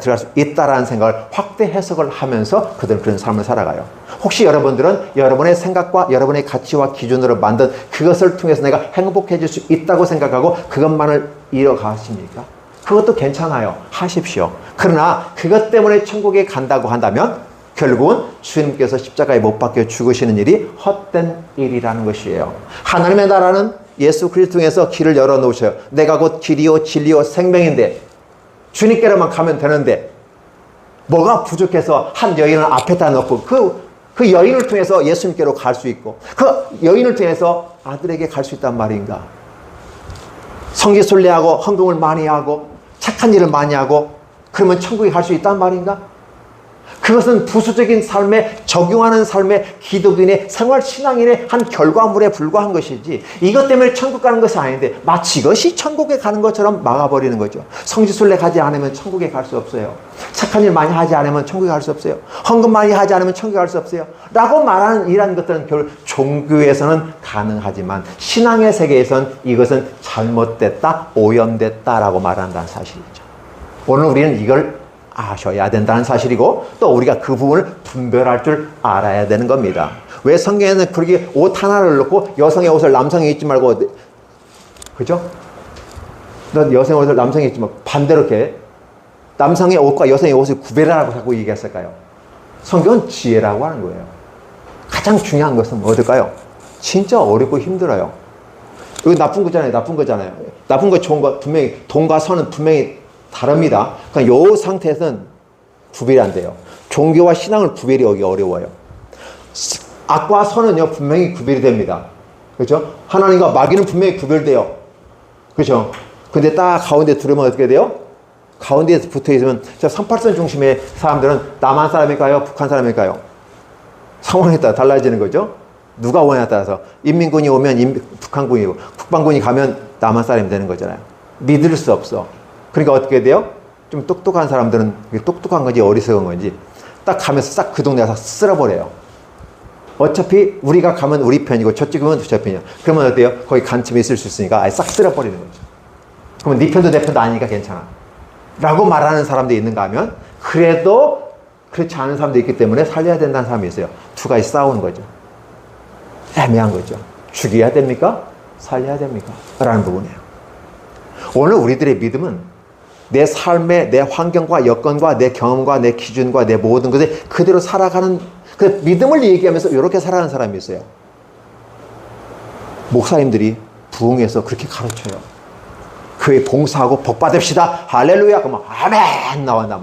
들어갈 수 있다라는 생각을 확대 해석을 하면서 그들은 그런 삶을 살아가요. 혹시 여러분들은 여러분의 생각과 여러분의 가치와 기준으로 만든 그것을 통해서 내가 행복해질 수 있다고 생각하고 그것만을 이뤄가십니까? 그것도 괜찮아요. 하십시오. 그러나 그것 때문에 천국에 간다고 한다면 결국은 주님께서 십자가에 못 박혀 죽으시는 일이 헛된 일이라는 것이에요. 하나님의 나라는 예수 그리스도 통해서 길을 열어놓으셔요. 내가 곧 길이요 진리요 생명인데 주님께로만 가면 되는데 뭐가 부족해서 한 여인을 앞에다 놓고 그, 그 여인을 통해서 예수님께로 갈 수 있고 그 여인을 통해서 아들에게 갈 수 있단 말인가? 성지순례하고 헌금을 많이 하고 착한 일을 많이 하고 그러면 천국에 갈 수 있단 말인가 그것은 부수적인 삶에 적용하는 삶의 기독인의 생활 신앙인의 한 결과물에 불과한 것이지 이것 때문에 천국 가는 것이 아닌데 마치 이것이 천국에 가는 것처럼 막아버리는 거죠. 성지순례 가지 않으면 천국에 갈 수 없어요. 착한 일 많이 하지 않으면 천국에 갈 수 없어요. 헌금 많이 하지 않으면 천국에 갈 수 없어요. 라고 말하는 이러한 것들은 결국 종교에서는 가능하지만 신앙의 세계에서는 이것은 잘못됐다, 오염됐다라고 말한다는 사실이죠. 오늘 우리는 이걸 아셔야 된다는 사실이고 또 우리가 그 부분을 분별할 줄 알아야 되는 겁니다. 왜 성경에는 그렇게 옷 하나를 넣고 여성의 옷을 남성이 입지 말고 그죠? 넌 여성의 옷을 남성이 입지 말고 반대로 이렇게 남성의 옷과 여성의 옷을 구별하라고 자꾸 얘기했을까요? 성경은 지혜라고 하는 거예요. 가장 중요한 것은 뭐일까요? 진짜 어렵고 힘들어요. 이거 나쁜 거잖아요. 나쁜 거잖아요. 나쁜 거 좋은 거 분명히 돈과 선은 분명히 다릅니다. 그러니까 요 상태에서는 구별이 안 돼요. 종교와 신앙을 구별이 하기 어려워요. 악과 선은요 분명히 구별이 됩니다. 그렇죠? 하나님과 마귀는 분명히 구별돼요. 그렇죠? 근데 딱 가운데 들으면 어떻게 돼요? 가운데에 붙어 있으면 저 38선 중심의 사람들은 남한 사람일까요? 북한 사람일까요? 상황에 따라 달라지는 거죠. 누가 원하에 따라서 인민군이 오면 인, 북한군이고 국방군이 가면 남한 사람이 되는 거잖아요. 믿을 수 없어. 그러니까 어떻게 돼요? 좀 똑똑한 사람들은 똑똑한 건지 어리석은 건지 딱 가면서 싹 그 동네 가서 쓸어버려요. 어차피 우리가 가면 우리 편이고 저쪽 가면 저 편이야. 그러면 어때요? 거기 간첩이 있을 수 있으니까 아예 싹 쓸어버리는 거죠. 그러면 네 편도 내 편도 아니니까 괜찮아. 라고 말하는 사람도 있는가 하면 그래도 그렇지 않은 사람도 있기 때문에 살려야 된다는 사람이 있어요. 두 가지 싸우는 거죠. 애매한 거죠. 죽여야 됩니까? 살려야 됩니까? 라는 부분이에요. 오늘 우리들의 믿음은 내 삶의 내 환경과 여건과 내 경험과 내 기준과 내 모든 것에 그대로 살아가는 그 믿음을 얘기하면서 이렇게 살아가는 사람이 있어요. 목사님들이 부흥해서 그렇게 가르쳐요. 교회 봉사하고 복 받읍시다. 할렐루야. 그러면 아멘 나온단